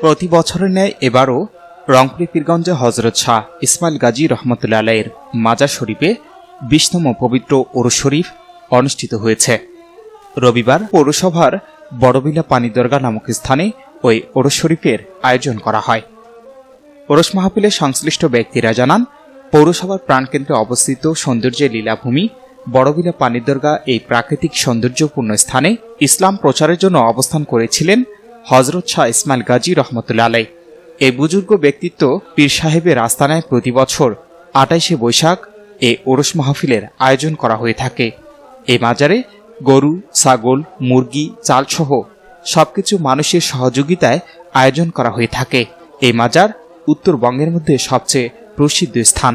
প্রতি বছরের ন্যায় এবারও রংপুর পীরগঞ্জে হজরত শাহ ইসমাইল গাজী রহমতুল্লা আলাইয়ের মাজার শরীফে বিশতম পবিত্র ওরস শরীফ অনুষ্ঠিত হয়েছে। রবিবার পৌরসভার বড়বিলা পানি দরগা নামক স্থানে ওই ওরস শরীফের আয়োজন করা হয়। ওরস মাহফিলের সংশ্লিষ্ট ব্যক্তিরা জানান, পৌরসভার প্রাণকেন্দ্রে অবস্থিত সৌন্দর্যের লীলাভূমি বড়বিলা পানি দরগা এই প্রাকৃতিক সৌন্দর্যপূর্ণ স্থানে ইসলাম প্রচারের জন্য অবস্থান করেছিলেন হজরত শাহ ইসমাইল গাজী রহমতুল্লা আলাই। এই বুজুর্গ ব্যক্তিত্ব পীর সাহেবের আস্তানায় প্রতি বছর আটাইশে বৈশাখ এ ওরস মাহফিলের আয়োজন করা হয়ে থাকে। এই মাজারে গরু, ছাগল, মুরগি, চালসহ সবকিছু মানুষের সহযোগিতায় আয়োজন করা হয়ে থাকে। এই মাজার উত্তরবঙ্গের মধ্যে সবচেয়ে প্রসিদ্ধ স্থান।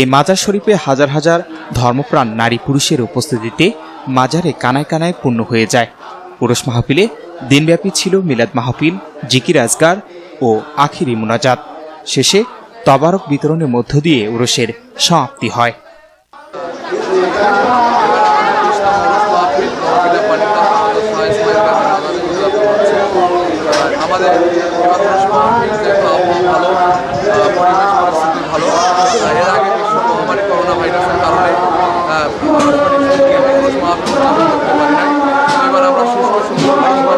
এই মাজার শরীফে হাজার হাজার ধর্মপ্রাণ নারী পুরুষের উপস্থিতিতে মাজারে কানায় কানায় পূর্ণ হয়ে যায়। পুরুষ মাহফিলে দিনব্যাপী ছিল মিলাদ মাহফিল, জিকির আজগার ও আখিরি মুনাজাত। শেষে তবারক বিতরণের মধ্য দিয়ে উরসের সমাপ্তি হয়। আমাদের ভালো পরিবেশ ভালো এর আগে বিশ্ব করোনা ভাইরাসের কারণে এবার আমরা সুস্থ সুন্দরভাবে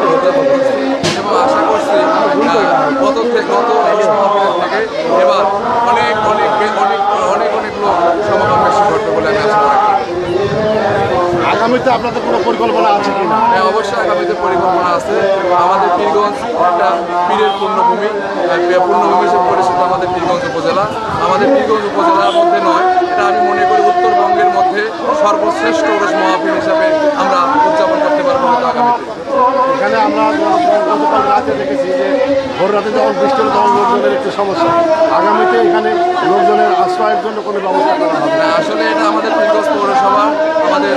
আগামীতে আপনাদের কোনো পরিকল্পনা আছে কি না হ্যাঁ অবশ্যই আগামীতে পরিকল্পনা আছে। আমাদের পীরগঞ্জ একটা পীরের পূর্ণভূমি পূর্ণভূমি হিসেবে পরিচিত আমাদের পীরগঞ্জ উপজেলা। আমাদের পীরগঞ্জ উপজেলার মধ্যে নয় এটা আমি মনে করি উত্তরবঙ্গের মধ্যে সর্বশ্রেষ্ঠ ওরস মহাপীর হিসাবে আমরা উদযাপন করতে পারব হয়তো আগামীতে। এখানে আমরা গতকাল রাতে দেখেছি যে ভোর রাতে যখন বৃষ্টি তখন লোকজনের একটু সমস্যা। আগামীতে এখানে লোকজনের আশ্রয়ের জন্য কোনো ব্যবস্থা করা হবে না। আসলে এটা আমাদের পীরগঞ্জ পৌরসভা। আমাদের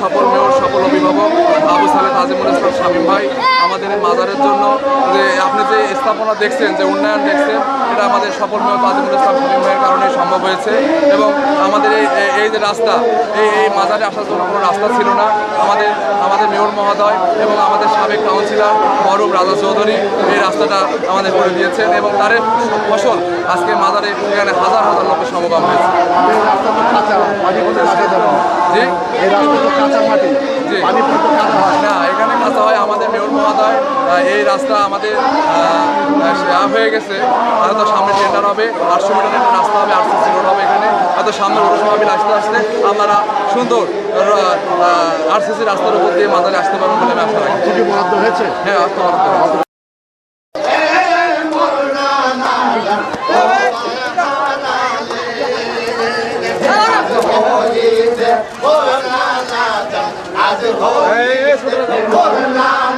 সফল মেয়র, সফল অভিভাবক, আবু সালেদ আজিমুল ইসলাম শামীম ভাই। আমাদের এই মাজারের জন্য যে আপনি যে স্থাপনা দেখছেন যে উন্নয়ন দেখছেন এটা আমাদের সফল ইসলাম শামীম ভাইয়ের কারণে সম্ভব হয়েছে এবং আমাদের এই এই- যে রাস্তা এই এই মাজারে আসার জন্য কোনো রাস্তা ছিল না। আমাদের আমাদের মেয়র মহোদয় এবং আমাদের সাবেক কাউন্সিলর মরুম রাজা চৌধুরী এই রাস্তাটা আমাদের করে দিয়েছেন এবং তার ফসল আজকে মাজারে এখানে হাজার হাজার লোকের সমাগম হয়েছে। জি। এই রাস্তা কাঁচা মাটি। জি। পানি কাঁচা হয় এই রাস্তা আমাদের হয়ে গেছে। হয়তো সামনে টেন্ডার হবে আটশো মিটারের রাস্তা হবে আটশো সিলোড হবে এখানে। হয়তো সামনে ওরকম আসতে আসতে আপনারা সুন্দর আরসিসি রাস্তার উপর দিয়ে মাদারে আসতে পারবেন বলে আমি আশা রাখি। হয়েছে? হ্যাঁ বরাদ্দ হয়েছে। Hey,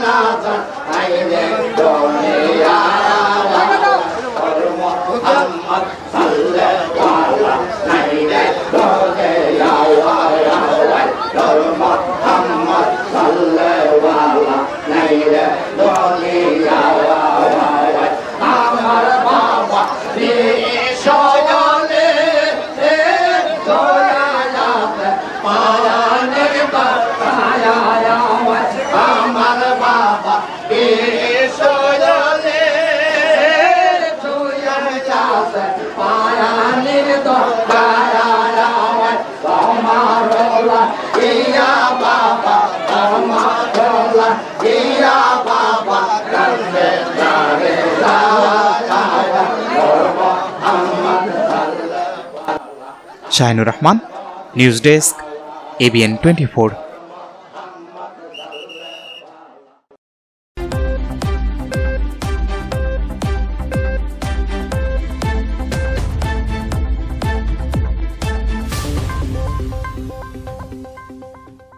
Shahinur Rahman news desk ABN twenty four.